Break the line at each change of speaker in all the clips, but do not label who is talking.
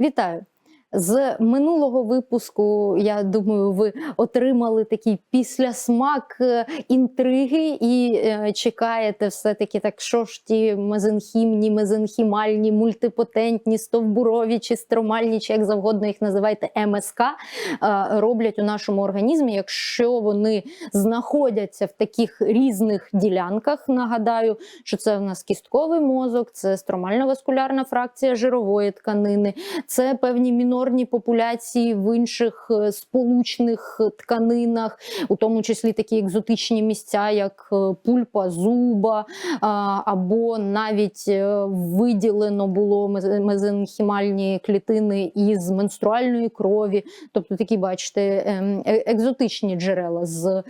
Вітаю! З минулого випуску, я думаю, ви отримали такий післясмак е, інтриги і е, чекаєте все-таки так, що ж ті мезенхімні, мезенхімальні, мультипотентні, стовбурові чи стромальні, чи як завгодно їх називайте, МСК, е, роблять у нашому організмі, якщо вони знаходяться в таких різних ділянках. Нагадаю, що це в нас кістковий мозок, це стромально-васкулярна фракція жирової тканини, це певні мінорні популяції в інших е, сполучних тканинах, у тому числі такі екзотичні місця, як е, пульпа зуба, або навіть е, виділено було мез- мезенхімальні клітини із менструальної крові, тобто такі, бачите, ем, е- екзотичні джерела з е,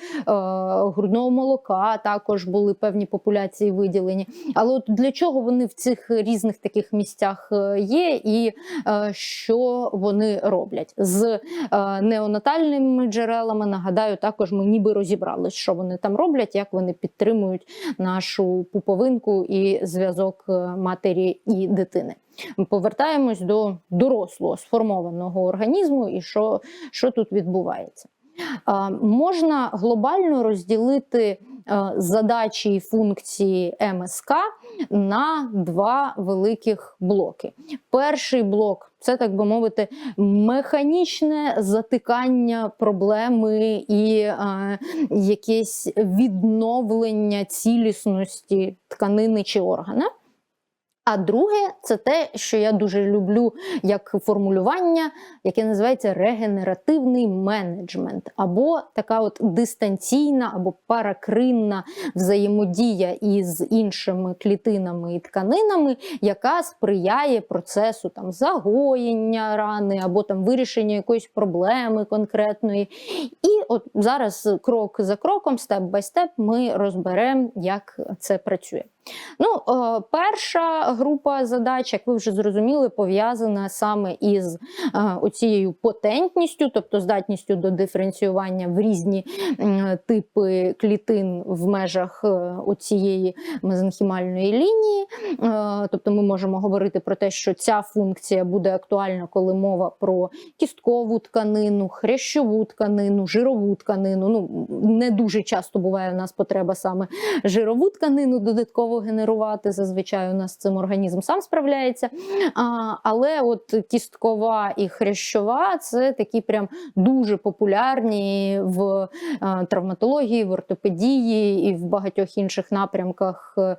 грудного молока також були певні популяції виділені. Але от для чого вони в цих різних таких місцях е, є, і е, що вони роблять з е, неонатальними джерелами? Нагадаю, також ми ніби розібрались, що вони там роблять, як вони підтримують нашу пуповинку і зв'язок е, матері і дитини. Ми повертаємось до дорослого сформованого організму і що, що тут відбувається. Можна глобально розділити е, задачі і функції МСК на два великих блоки. Перший блок це, так би мовити, механічне затикання проблеми і е, якесь відновлення цілісності тканини чи органа. А друге, це те, що я дуже люблю як формулювання, яке називається регенеративний менеджмент, або така от дистанційна або паракринна взаємодія із іншими клітинами і тканинами, яка сприяє процесу там загоєння рани або там вирішення якоїсь проблеми конкретної. І от зараз крок за кроком, степ бай степ, ми розберемо, як це працює. Ну, е, перша група задач, як ви вже зрозуміли, пов'язана саме із е, оцією потентністю, тобто здатністю до диференціювання в різні типи клітин в межах е, оцієї мезенхімальної лінії. Тобто ми можемо говорити про те, що ця функція буде актуальна, коли мова про кісткову тканину, хрящову тканину, жирову тканину. Ну, не дуже часто буває у нас потреба саме жирову тканину додатково генерувати. Зазвичай у нас цим організм сам справляється. А, але от кісткова і хрящова це такі прям дуже популярні в травматології, в ортопедії і в багатьох інших напрямках е,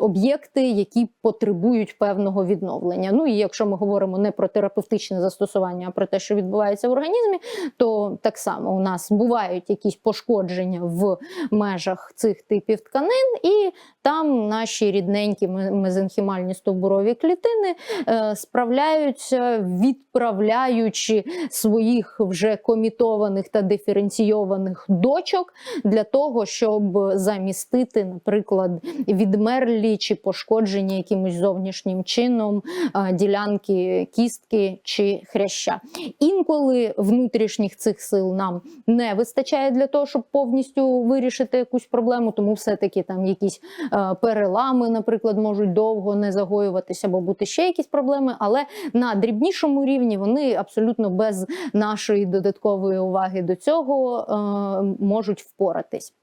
об'єкти, які потребують певного відновлення. Ну і якщо ми говоримо не про терапевтичне застосування, а про те, що відбувається в організмі, то так само у нас бувають якісь пошкодження в межах цих типів тканин, і там наші рідненькі ме- мезенхімальні стовбурові клітини е, справляються, відправляючи своїх вже комітованих та диференційованих дочок для того, щоб замістити, наприклад, відмерлі чи пошкоджені якимось зовнішнім чином е, ділянки кістки чи хряща. Інколи внутрішніх цих сил нам не вистачає для того, щоб повністю вирішити якусь проблему, тому все-таки там якісь перелами, наприклад, можуть довго не загоюватися, або бути ще якісь проблеми, але на дрібнішому рівні вони абсолютно без нашої додаткової уваги до цього е, можуть впоратись.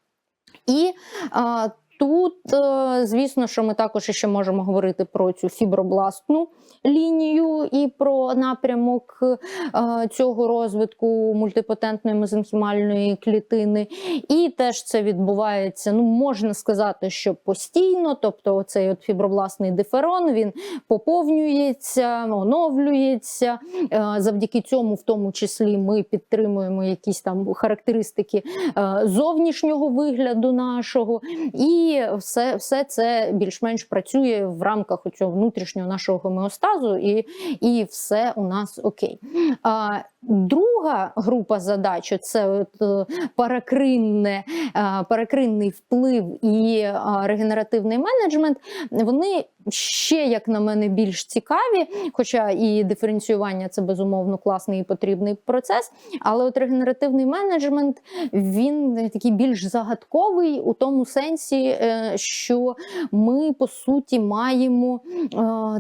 І е, Тут, е, звісно, що ми також ще можемо говорити про цю фібробластну лінію і про напрямок е, цього розвитку мультипотентної мезенхімальної клітини. І теж це відбувається, ну можна сказати, що постійно, тобто оцей от фібробластний диферон він поповнюється, оновлюється. Е, Завдяки цьому, в тому числі, ми підтримуємо якісь там характеристики зовнішнього вигляду нашого. І все, все це більш-менш працює в рамках цього внутрішнього нашого гомеостазу, і, і все у нас окей. А, Друга група задач це от, е, паракринне, е, паракринний вплив і е, регенеративний менеджмент. Вони ще, як на мене, більш цікаві, хоча і диференціювання це безумовно класний і потрібний процес. Але от регенеративний менеджмент він такий більш загадковий у тому сенсі, е, що ми по суті маємо е,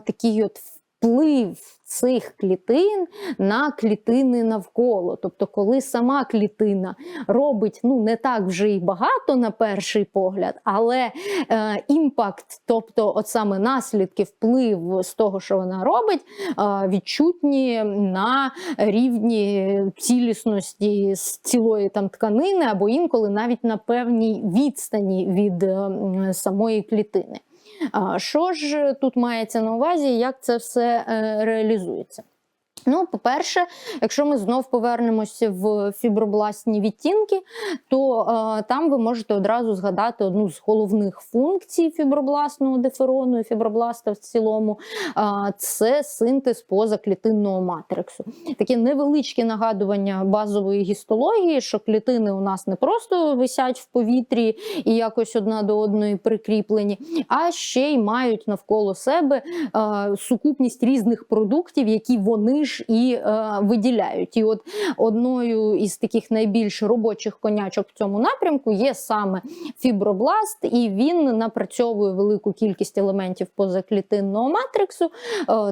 такий от вплив цих клітин на клітини навколо. Тобто, коли сама клітина робить ну не так вже й багато на перший погляд, але е, імпакт, тобто от саме наслідки, вплив з того, що вона робить, е, відчутні на рівні цілісності з цілої там тканини, або інколи навіть на певній відстані від е, самої клітини. Що ж тут мається на увазі, як це все е, реалізується? Ну, по-перше, якщо ми знов повернемося в фібробластні відтінки, то е, там ви можете одразу згадати одну з головних функцій фібробластного деферону і фібробласта в цілому е, це синтез позаклітинного матриксу. Таке невеличке нагадування базової гістології, що клітини у нас не просто висять в повітрі і якось одна до одної прикріплені, а ще й мають навколо себе е, сукупність різних продуктів, які вони ж і е, виділяють. І от одною із таких найбільш робочих конячок в цьому напрямку є саме фібробласт, і він напрацьовує велику кількість елементів позаклітинного матриксу, е,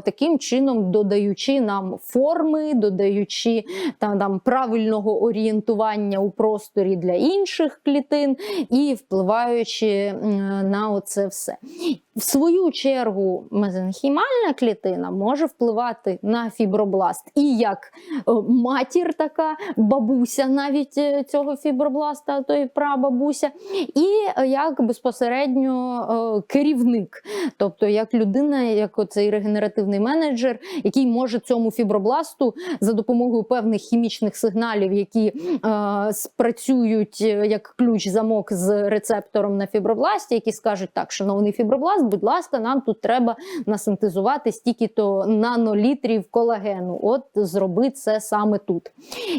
таким чином додаючи нам форми, додаючи та, там, правильного орієнтування у просторі для інших клітин і впливаючи м, на оце все. В свою чергу мезенхімальна клітина може впливати на фібробласт і як е, матір, така бабуся навіть е, цього фібробласта, а то й прабабуся, і е, як безпосередньо керівник, тобто як людина, як оцей регенеративний менеджер, який може цьому фібробласту за допомогою певних хімічних сигналів, які спрацюють як ключ-замок з рецептором на фібробласті, які скажуть так, шановний фібробласт, будь ласка, нам тут треба насинтезувати стільки-то нанолітрів колагену. От зроби це саме тут.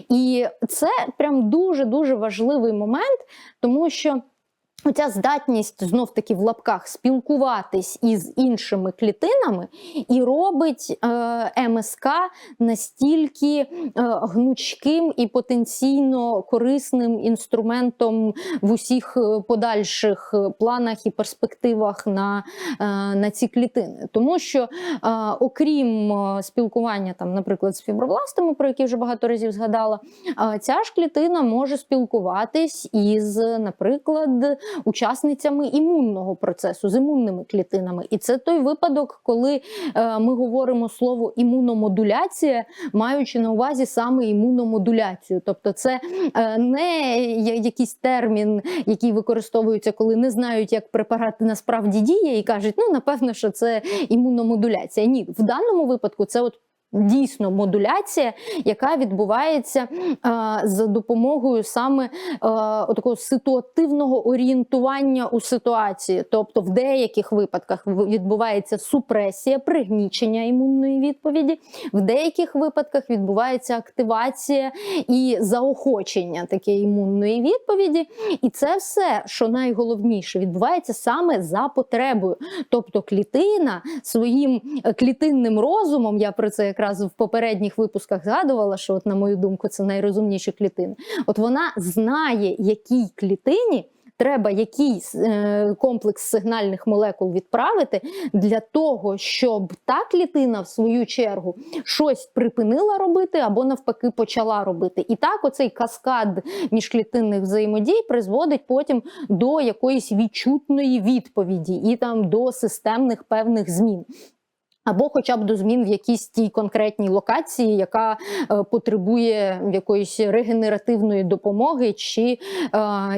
І це прям дуже дуже важливий момент, тому що. Оця здатність знов таки в лапках спілкуватись із іншими клітинами і робить е, МСК настільки е, гнучким і потенційно корисним інструментом в усіх е, подальших е, планах і перспективах на, е, на ці клітини. Тому що, е, окрім е, спілкування, там, наприклад, з фібробластами, про які вже багато разів згадала, е, ця ж клітина може спілкуватись із, наприклад, учасницями імунного процесу, з імунними клітинами. І це той випадок, коли е, ми говоримо слово імуномодуляція, маючи на увазі саме імуномодуляцію. Тобто, це е, не якийсь термін, який використовується, коли не знають, як препарат насправді діє, і кажуть, ну напевно, що це імуномодуляція. Ні, в даному випадку це от. Дійсно, модуляція, яка відбувається е, за допомогою саме е, такого ситуативного орієнтування у ситуації. Тобто, в деяких випадках відбувається супресія, пригнічення імунної відповіді, в деяких випадках відбувається активація і заохочення такої імунної відповіді. І це все, що найголовніше, відбувається саме за потребою. Тобто, клітина своїм е, клітинним розумом, я про це якраз в попередніх випусках згадувала, що, от, на мою думку, це найрозумніші клітини. От вона знає, якій клітині. Треба якийсь е, комплекс сигнальних молекул відправити для того, щоб та клітина, в свою чергу, щось припинила робити або навпаки почала робити. І так, оцей каскад міжклітинних взаємодій призводить потім до якоїсь відчутної відповіді і там до системних певних змін. Або хоча б до змін в якійсь тій конкретній локації, яка е, потребує якоїсь регенеративної допомоги чи е,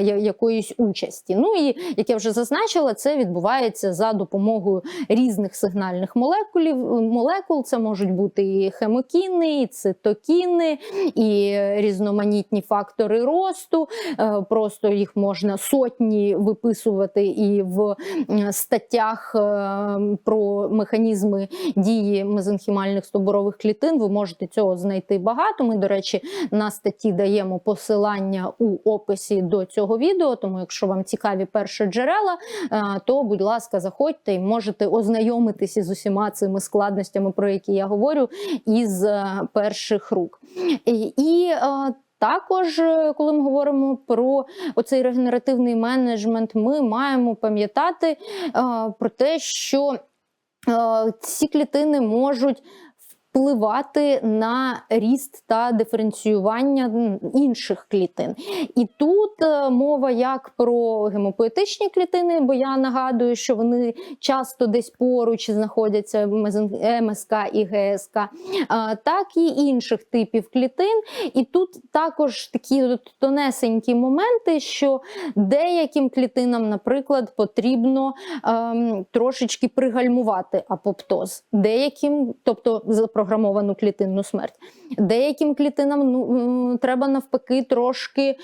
якоїсь участі. Ну і як я вже зазначила, це відбувається за допомогою різних сигнальних молекулів. Молекул це можуть бути і хемокіни, і цитокіни, і різноманітні фактори росту. Е, Просто їх можна сотні виписувати і в статтях е, про механізми дії мезенхімальних стоборових клітин. Ви можете цього знайти багато. Ми, до речі, на статті даємо посилання у описі до цього відео. Тому, якщо вам цікаві перші джерела, е, то, будь ласка, заходьте і можете ознайомитися з усіма цими складностями, про які я говорю, із е, перших рук. І, е, також, коли ми говоримо про оцей регенеративний менеджмент, ми маємо пам'ятати про те, що ці клітини можуть впливати на ріст та диференціювання інших клітин. І тут е, мова як про гемопоетичні клітини, бо я нагадую, що вони часто десь поруч знаходяться МСК і ГСК, е, так і інших типів клітин. І тут також такі тонесенькі моменти, що деяким клітинам, наприклад, потрібно ем, трошечки пригальмувати апоптоз, деяким, тобто запрограмовану клітинну смерть. Деяким клітинам ну, треба навпаки трошки е,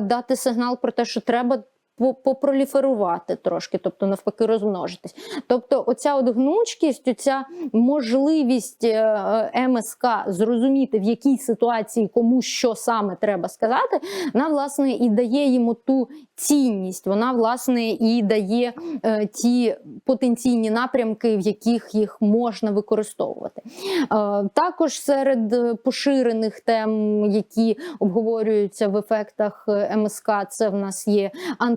дати сигнал про те, що треба. По- Попроліферувати трошки, тобто навпаки розмножитись. Тобто, оця от гнучкість, оця можливість е, е, МСК зрозуміти, в якій ситуації кому що саме треба сказати, вона власне і дає йому ту цінність. Вона власне і дає е, ті потенційні напрямки, в яких їх можна використовувати. Е, також серед поширених тем, які обговорюються в ефектах е, МСК, це в нас є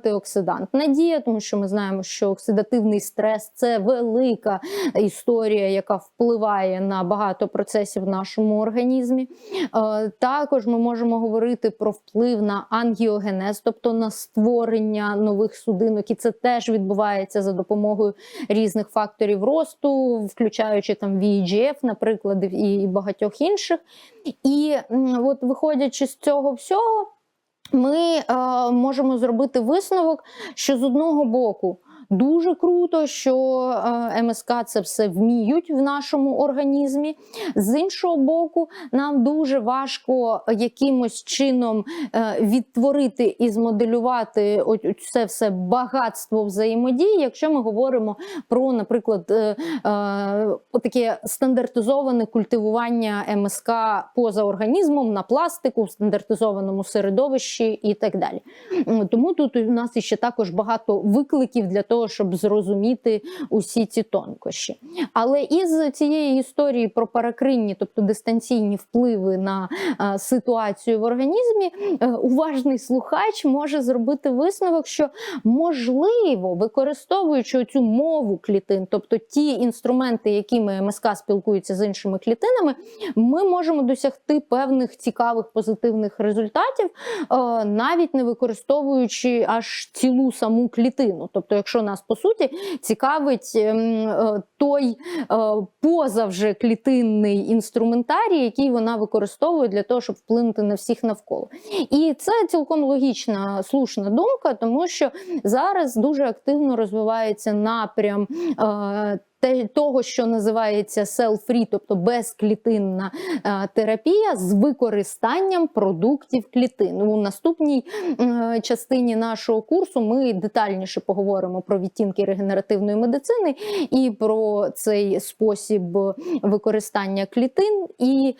антиоксидантна дія, тому що ми знаємо, що оксидативний стрес це велика історія, яка впливає на багато процесів в нашому організмі. Е, Також ми можемо говорити про вплив на ангіогенез, тобто на створення нових судинок, і це теж відбувається за допомогою різних факторів росту, включаючи там VEGF, наприклад, і і багатьох інших. І от виходячи з цього всього, ми е, можемо зробити висновок, що з одного боку. Дуже круто, що е, МСК це все вміють в нашому організмі. З іншого боку, нам дуже важко якимось чином е, відтворити і змоделювати це все багатство взаємодії, якщо ми говоримо про, наприклад, е, таке стандартизоване культивування МСК поза організмом на пластику, в стандартизованому середовищі і так далі. Тому тут у нас ще також багато викликів для того, щоб зрозуміти усі ці тонкощі. Але із цієї історії про паракринні, тобто дистанційні впливи на е, ситуацію в організмі, е, уважний слухач може зробити висновок, що можливо, використовуючи цю мову клітин, тобто ті інструменти, якими МСК спілкується з іншими клітинами, ми можемо досягти певних цікавих позитивних результатів, е, навіть не використовуючи аж цілу саму клітину. Тобто, якщо нас по суті цікавить ем, е, той позавже клітинний інструментарій, який вона використовує для того, щоб вплинути на всіх навколо. І це цілком логічна, слушна думка, тому що зараз дуже активно розвивається напрям. Те- Того, що називається cell-free, тобто безклітинна е, терапія з використанням продуктів клітин. У наступній е, частині нашого курсу ми детальніше поговоримо про відтінки регенеративної медицини і про цей спосіб використання клітин і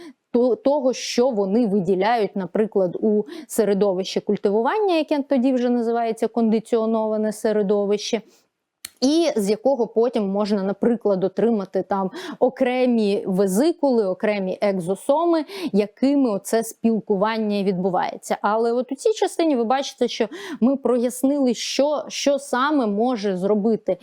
того, що вони виділяють, наприклад, у середовище культивування, яке тоді вже називається кондиціоноване середовище. І з якого потім можна, наприклад, отримати там окремі везикули, окремі екзосоми, якими оце спілкування відбувається. Але от у цій частині ви бачите, що ми прояснили, що, що саме може зробити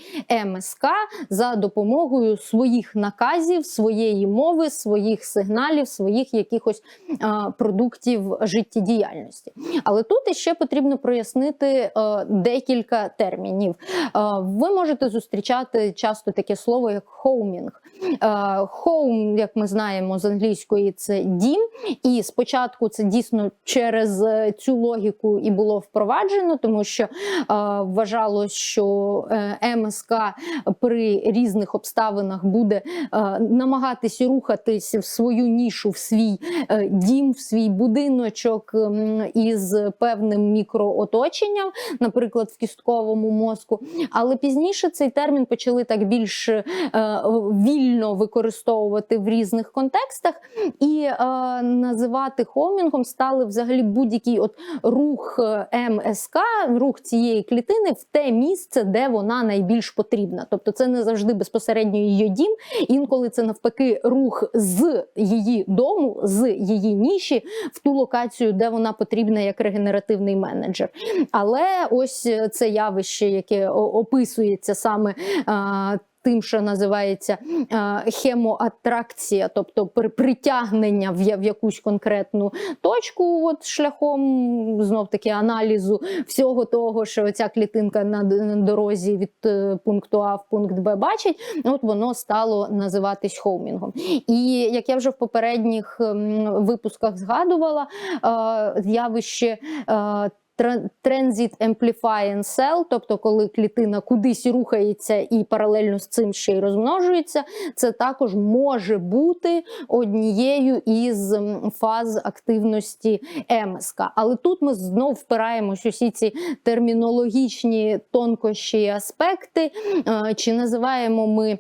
МСК за допомогою своїх наказів, своєї мови, своїх сигналів, своїх якихось а, продуктів життєдіяльності. Але тут іще потрібно прояснити е, декілька термінів. Е, ви можете зустрічати часто таке слово, як хоумінг. Хоум, як ми знаємо з англійської, це дім. І спочатку це дійсно через е, цю логіку і було впроваджено, тому що е, вважалось, що е, МСК при різних обставинах буде е, намагатись рухатись в свою нішу, в свій е, дім, в свій будиночок із певним мікрооточенням, наприклад, в кістковому мозку. Але пізніше цей термін почали так більш е, вільно використовувати в різних контекстах, і е, називати хомінгом стали взагалі будь-який от рух е, МСК, рух цієї клітини в те місце, де вона найбільш потрібна. Тобто це не завжди безпосередньо її дім, інколи це навпаки рух з її дому, з її ніші в ту локацію, де вона потрібна як регенеративний менеджер. Але ось це явище, яке о- описується саме тим, що називається хемоатракція, тобто при- притягнення в, якусь конкретну точку, от шляхом знов таки аналізу всього того, що ця клітинка на дорозі від е, пункту А в пункт Б бачить, от воно стало називатись хоумінгом. І як я вже в попередніх випусках згадувала, явище. Transit Amplifying Cell, тобто коли клітина кудись рухається і паралельно з цим ще й розмножується, це також може бути однією із фаз активності МСК. Але тут ми знов впираємось усі ці термінологічні тонкощі і аспекти. Е, Чи називаємо ми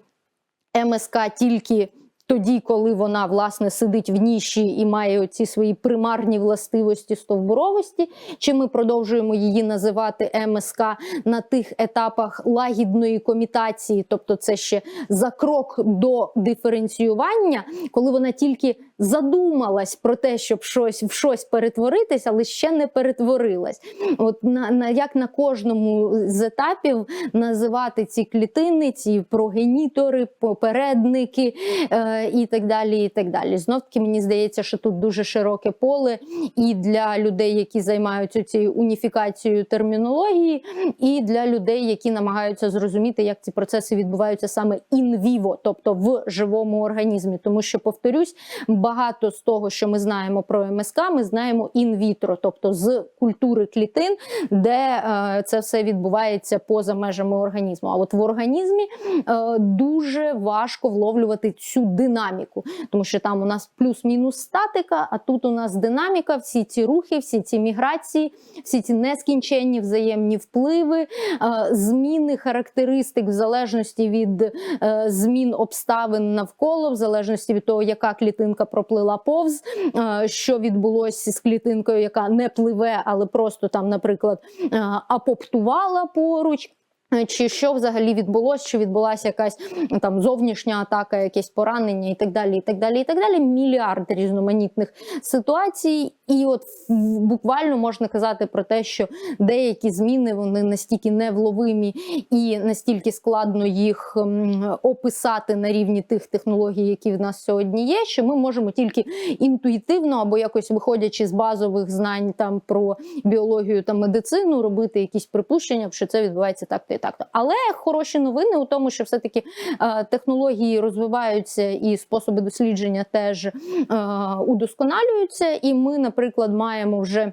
МСК тільки тоді, коли вона власне сидить в ніші і має ці свої примарні властивості стовбуровості, чи ми продовжуємо її називати МСК на тих етапах лагідної комітації, тобто це ще за крок до диференціювання, коли вона тільки задумалась про те, щоб щось в щось перетворитись, але ще не перетворилась. От на, на як на кожному з етапів називати ці клітини, ці прогенітори, попередники е, і так далі. І так далі. Знов таки мені здається, що тут дуже широке поле і для людей, які займаються цією уніфікацією термінології, і для людей, які намагаються зрозуміти, як ці процеси відбуваються саме інвіво, тобто в живому організмі. Тому що, повторюсь, багато з того, що ми знаємо про МСК, ми знаємо інвітро, тобто з культури клітин, де е, це все відбувається поза межами організму. А от в організмі е, дуже важко вловлювати цю динаміку, тому що там у нас плюс-мінус статика, а тут у нас динаміка, всі ці рухи, всі ці міграції, всі ці нескінченні взаємні впливи, е, зміни характеристик в залежності від змін обставин навколо, в залежності від того, яка клітинка проплила повз, е, що відбулося з клітинкою, яка не пливе, але просто там, наприклад, е, апоптувала поруч. Е, Чи що взагалі відбулося, чи відбулася якась там зовнішня атака, якесь поранення і так далі, і так далі, і так далі. Мільярд різноманітних ситуацій, і от буквально можна казати про те, що деякі зміни вони настільки невловимі і настільки складно їх описати на рівні тих технологій, які в нас сьогодні є, що ми можемо тільки інтуїтивно або якось виходячи з базових знань там про біологію та медицину, робити якісь припущення, що це відбувається так-то і так-то. Але хороші новини у тому, що все-таки е, технології розвиваються і способи дослідження теж е, удосконалюються, і ми, наприклад, маємо вже.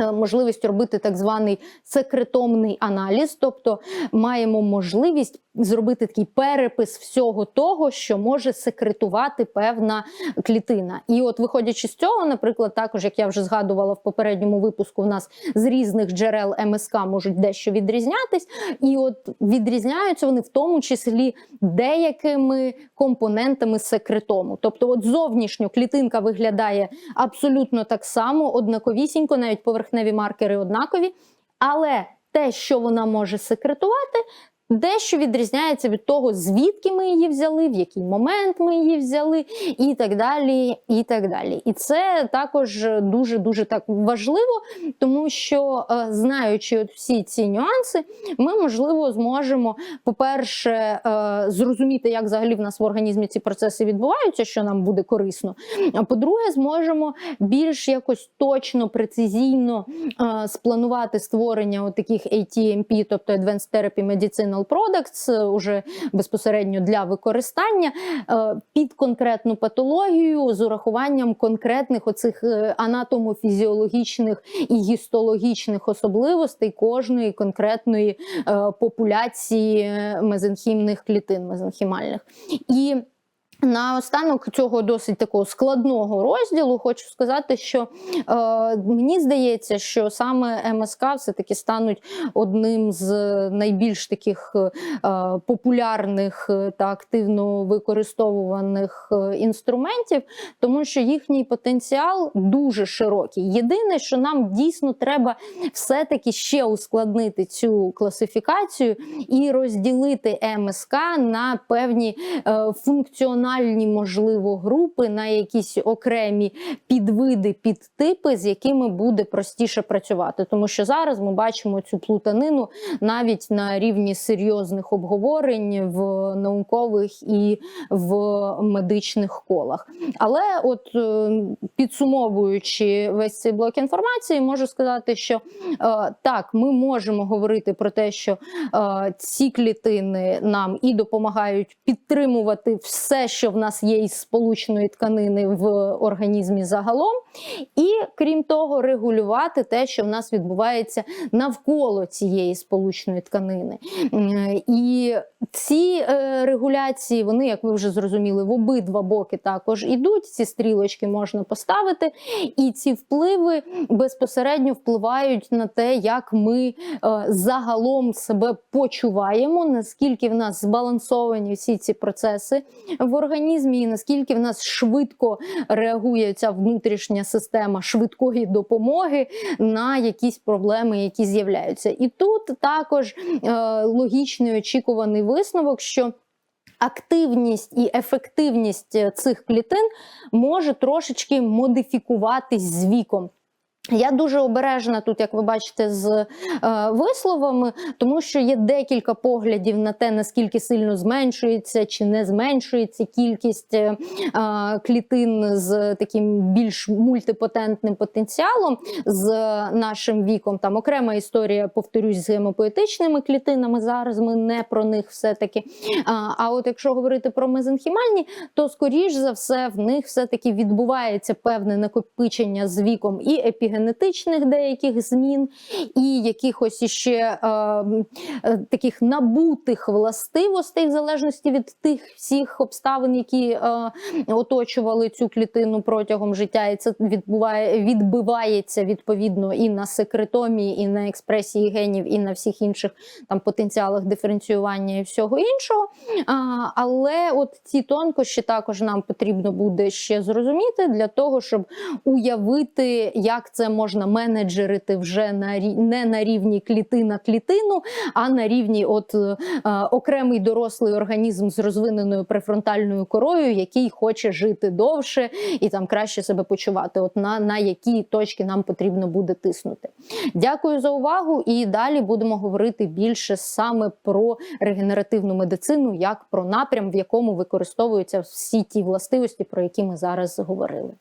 Е, Можливість робити так званий секретомний аналіз, тобто маємо можливість зробити такий перепис всього того, що може секретувати певна клітина. І от, виходячи з цього, наприклад, також як я вже згадувала в попередньому випуску, в нас з різних джерел МСК можуть дещо відрізнятись, і от відрізняються вони в тому числі деякими компонентами секретому. Тобто, от зовнішньо клітинка виглядає абсолютно так само, однаковісінько, навіть поверхневі маркери однакові, але те, що вона може секретувати, дещо відрізняється від того, звідки ми її взяли, в який момент ми її взяли, і так далі. І так далі. І це також дуже дуже так важливо, тому що е, знаючи от всі ці нюанси, ми можливо зможемо, по-перше, е, зрозуміти, як взагалі в нас в організмі ці процеси відбуваються, що нам буде корисно. А по-друге, зможемо більш якось точно, прецизійно е, спланувати створення от таких ATMP, тобто Advanced Therapy Medicinal Products, е, уже безпосередньо для використання е, під конкретну патологію з урахуванням конкретних оцих е, анатомофізіологічних і гістологічних особливостей кожної конкретної популяції мезенхімних клітин, мезенхімальних. І на останок цього досить такого складного розділу хочу сказати, що е, мені здається, що саме МСК все-таки стануть одним з найбільш таких е, популярних е, та активно використовуваних е, інструментів, тому що їхній потенціал дуже широкий. Єдине, що нам дійсно треба все-таки ще ускладнити цю класифікацію і розділити МСК на певні е, функціональні мінімальні, можливо, групи на якісь окремі підвиди, підтипи, з якими буде простіше працювати. Тому що зараз ми бачимо цю плутанину навіть на рівні серйозних обговорень в наукових і в медичних колах. Але, от е, підсумовуючи весь цей блок інформації, можу сказати, що е, так, ми можемо говорити про те, що е, ці клітини нам і допомагають підтримувати все, що в нас є із сполучної тканини в організмі загалом, і крім того, регулювати те, що в нас відбувається навколо цієї сполучної тканини. І ці е, регуляції, вони, як ви вже зрозуміли, в обидва боки також ідуть. Ці стрілочки можна поставити, і ці впливи безпосередньо впливають на те, як ми е, загалом себе почуваємо, наскільки в нас збалансовані всі ці процеси в організмі, і наскільки в нас швидко реагує ця внутрішня система швидкої допомоги на якісь проблеми, які з'являються. І тут також е, логічний очікуваний висновок, що Активність і ефективність е, цих клітин може трошечки модифікуватись з віком. Я дуже обережна тут, як ви бачите, з е, висловами, тому що є декілька поглядів на те, наскільки сильно зменшується чи не зменшується кількість е, клітин з таким більш мультипотентним потенціалом з нашим віком. Там окрема історія, повторюсь, з гемопоетичними клітинами. Зараз ми не про них все-таки. А, а от якщо говорити про мезенхімальні, то скоріш за все в них все-таки відбувається певне накопичення з віком і епігенетичних деяких змін, і якихось іще е, е, таких набутих властивостей, в залежності від тих всіх обставин, які е, оточували цю клітину протягом життя, і це відбуває, відбивається відповідно і на секретомії, і на експресії генів, і на всіх інших там потенціалах диференціювання і всього іншого. А, але от ці тонкощі також нам потрібно буде ще зрозуміти для того, щоб уявити, як це можна менеджерити вже на не на рівні клітина клітину, а на рівні от е, окремий дорослий організм з розвиненою префронтальною корою, який хоче жити довше і там краще себе почувати. От на, на які точки нам потрібно буде тиснути. Дякую за увагу. І далі будемо говорити більше саме про регенеративну медицину, як про напрям, в якому використовуються всі ті властивості, про які ми зараз говорили.